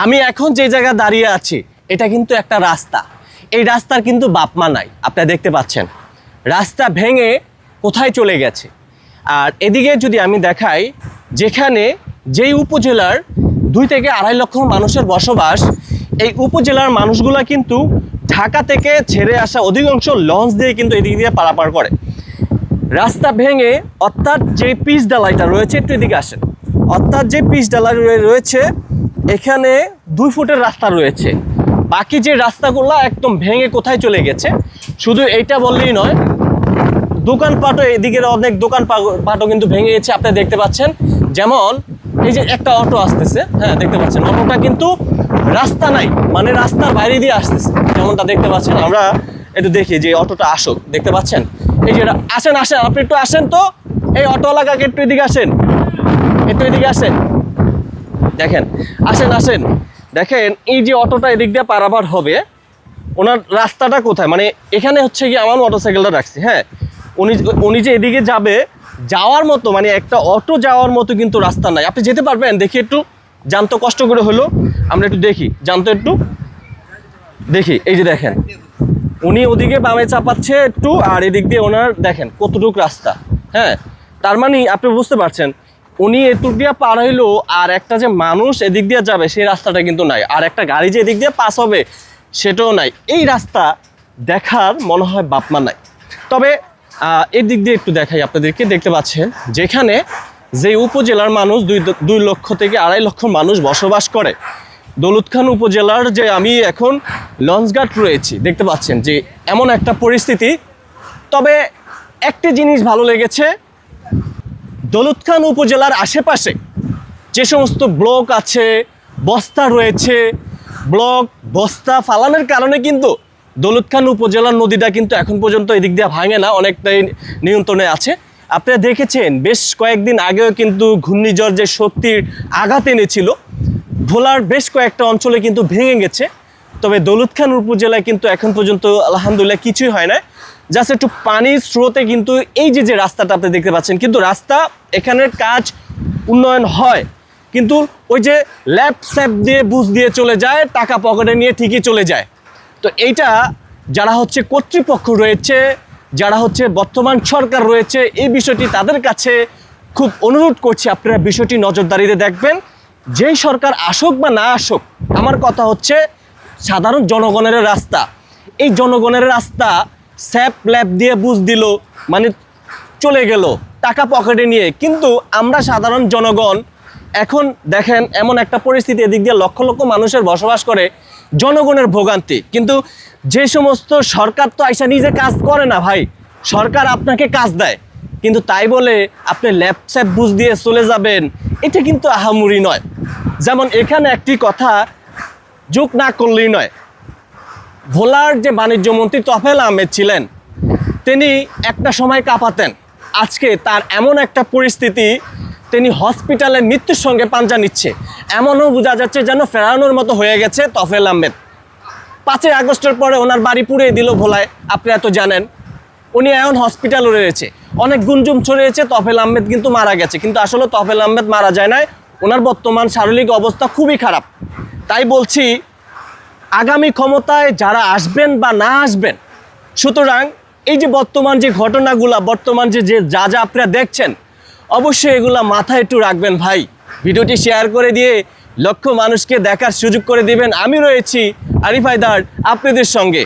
আমি এখন যে জায়গায় দাঁড়িয়ে আছি, এটা কিন্তু একটা রাস্তা। এই রাস্তার কিন্তু বাপমা নাই, আপনারা দেখতে পাচ্ছেন। রাস্তা ভেঙে কোথায় চলে গেছে? আর এদিকে যদি আমি দেখাই, যেখানে যেই উপজেলার দুই থেকে আড়াই লক্ষ মানুষের বসবাস, এই উপজেলার মানুষগুলা কিন্তু ঢাকা থেকে ছেড়ে আসা অধিকাংশ লঞ্চ দিয়ে কিন্তু এদিক দিয়ে পারাপার করে। রাস্তা ভেঙে অর্থাৎ যে পিচ ডালাইটা রয়েছে, একটু এদিকে আসেন। অর্থাৎ যে পিচ ডালাই রয়েছে এখানে দুই ফুটের রাস্তা রয়েছে। বাকি যে রাস্তাগুলো একদম ভেঙে কোথায় চলে গেছে, শুধু এইটা বললেই নয়, দোকানপাটও এদিকের অনেক দোকান পাটও কিন্তু ভেঙে গেছে, আপনি দেখতে পাচ্ছেন। যেমন, এই যে একটা অটো আসতেছে হ্যাঁ দেখতে পাচ্ছেন, অটোটা কিন্তু রাস্তা নাই মানে রাস্তার বাইরে দিয়ে আসতেছে, যেমনটা দেখতে পাচ্ছেন। আমরা একটু দেখি যে অটোটা আসুক, দেখতে পাচ্ছেন? এই যে আসেন আসেন, আপনি একটু আসেন তো, এই অটোওয়ালা একটু এদিকে আসেন, একটু এদিকে আসেন। দেখেন, আসেন আসেন। দেখেন, এই যে অটোটা এদিক দিয়ে পারাবার হবে, ওনার রাস্তাটা কোথায়? মানে এখানে হচ্ছে কি আমার মোটরসাইকেলটা রাখছি হ্যাঁ? উনি উনি যে এদিকে যাবে, যাওয়ার মতো মানে একটা অটো যাওয়ার মতো কিন্তু রাস্তা নাই। আপনি যেতে পারবেন, দেখি একটু। জানতো কষ্ট করে হলো, আমরা একটু দেখি। জানতো একটু। দেখি, এই যে দেখেন। উনি ওদিকে বামে চাপাচ্ছে একটু, আর এদিক দিয়ে ওনার দেখেন কতটুক রাস্তা হ্যাঁ? তার মানে আপনি বুঝতে পারছেন উনি এটুক দিয়ে পার হইল আর একটা যে মানুষ এদিক দিয়ে যাবে, সেই রাস্তাটা কিন্তু নাই। আর একটা গাড়ি যে এদিক দিয়ে পাস হবে, সেটাও নাই। এই রাস্তা দেখার মনে হয় বাপমা নাই। তবে এই দিক দিয়ে একটু দেখাই আপনাদেরকে, দেখতে পাচ্ছেন, যেখানে যে উপজেলার মানুষ দুই দুই লক্ষ থেকে আড়াই লক্ষ মানুষ বসবাস করে, দৌলতখান উপজেলার যে আমি এখন লঞ্চঘাট রয়েছি, দেখতে পাচ্ছেন যে এমন একটা পরিস্থিতি। তবে একটি জিনিস ভালো লেগেছে দৌলতখান উপজেলার আশেপাশে যে সমস্ত ব্লক আছে, বস্তা রয়েছে, ব্লক, বস্তা ফালানোর কারণে কিন্তু দৌলতখান উপজেলার নদীটা কিন্তু এখন পর্যন্ত এদিক দিয়ে ভাঙে না, অনেকটাই নিয়ন্ত্রণে আছে। আপনারা দেখেছেন, বেশ কয়েকদিন আগেও কিন্তু ঘূর্ণিঝড় যে শক্তির আঘাত এনেছিল, ভোলার বেশ কয়েকটা অঞ্চলে কিন্তু ভেঙে গেছে। তবে দৌলতখান উপজেলায় কিন্তু এখন পর্যন্ত আলহামদুলিল্লাহ কিছুই হয় না জাস্ট একটু পানির স্রোতে কিন্তু এই যে যে রাস্তাটা আপনি দেখতে পাচ্ছেন, কিন্তু রাস্তা এখানের কাজ উন্নয়ন হয়। কিন্তু ওই যে ল্যাপ স্যাপ দিয়ে বুঝ দিয়ে চলে যায়, টাকা পকেটে নিয়ে ঠিকই চলে যায়। তো এইটা যারা হচ্ছে কর্তৃপক্ষ রয়েছে, যারা হচ্ছে বর্তমান সরকার রয়েছে, এই বিষয়টি তাদের কাছে খুব অনুরোধ করছি, আপনারা বিষয়টি নজরদারিতে দেখবেন। যেই সরকার আসুক বা না আসুক, আমার কথা হচ্ছে সাধারণ জনগণের রাস্তা। এই জনগণের রাস্তা স্যাপ ল্যাপ দিয়ে বুঝ দিল মানে চলে গেল, টাকা পকেটে নিয়ে। কিন্তু আমরা সাধারণ জনগণ, এখন দেখেন এমন একটা পরিস্থিতি, এদিক দিয়ে লক্ষ লক্ষ মানুষের বসবাস করে, জনগণের ভোগান্তি। কিন্তু যে সমস্ত সরকার তো আইসা নিজে কাজ করে না ভাই, সরকার আপনাকে কাজ দেয়। কিন্তু তাই বলে আপনি ল্যাপস্যাপ বুঝ দিয়ে চলে যাবেন, এটা কিন্তু আহামুরি নয়। যেমন এখানে একটি কথা যোগ না করলেই নয়। ভোলার যে বাণিজ্য মন্ত্রী তফেল আহমেদ ছিলেন, তিনি একটা সময় কাঁপাতেন। আজকে তার এমন একটা পরিস্থিতি, তিনি হসপিটালে মৃত্যুর সঙ্গে পাঞ্জা নিচ্ছে। এমনও বোঝা যাচ্ছে যেন ফেরানোর মতো হয়ে গেছে তফেল আহমেদ। পাঁচই আগস্টের পরে ওনার বাড়ি পুড়িয়ে দিল ভোলায়, আপনি এত জানেন। উনি এখন হসপিটালে রয়েছে। অনেক গুঞ্জুম ছড়িয়েছে, তফেল আহমেদ কিন্তু মারা গেছে। কিন্তু আসলে তফেল আহমেদ মারা যায় নাই। ওনার বর্তমান শারীরিক অবস্থা খুবই খারাপ। তাই বলছি, আগামী ক্ষমতায় যারা আসবেন বা না আসবেন, সুতরাং এই যে বর্তমান যে ঘটনাগুলা, বর্তমান যে যে যা যা আপনারা দেখছেন, অবশ্যই এগুলা মাথায় একটু রাখবেন ভাই। ভিডিওটি শেয়ার করে দিয়ে লক্ষ মানুষকে দেখার সুযোগ করে দিবেন। আমি রয়েছি আরিফ হায়দার আপনাদের সঙ্গে।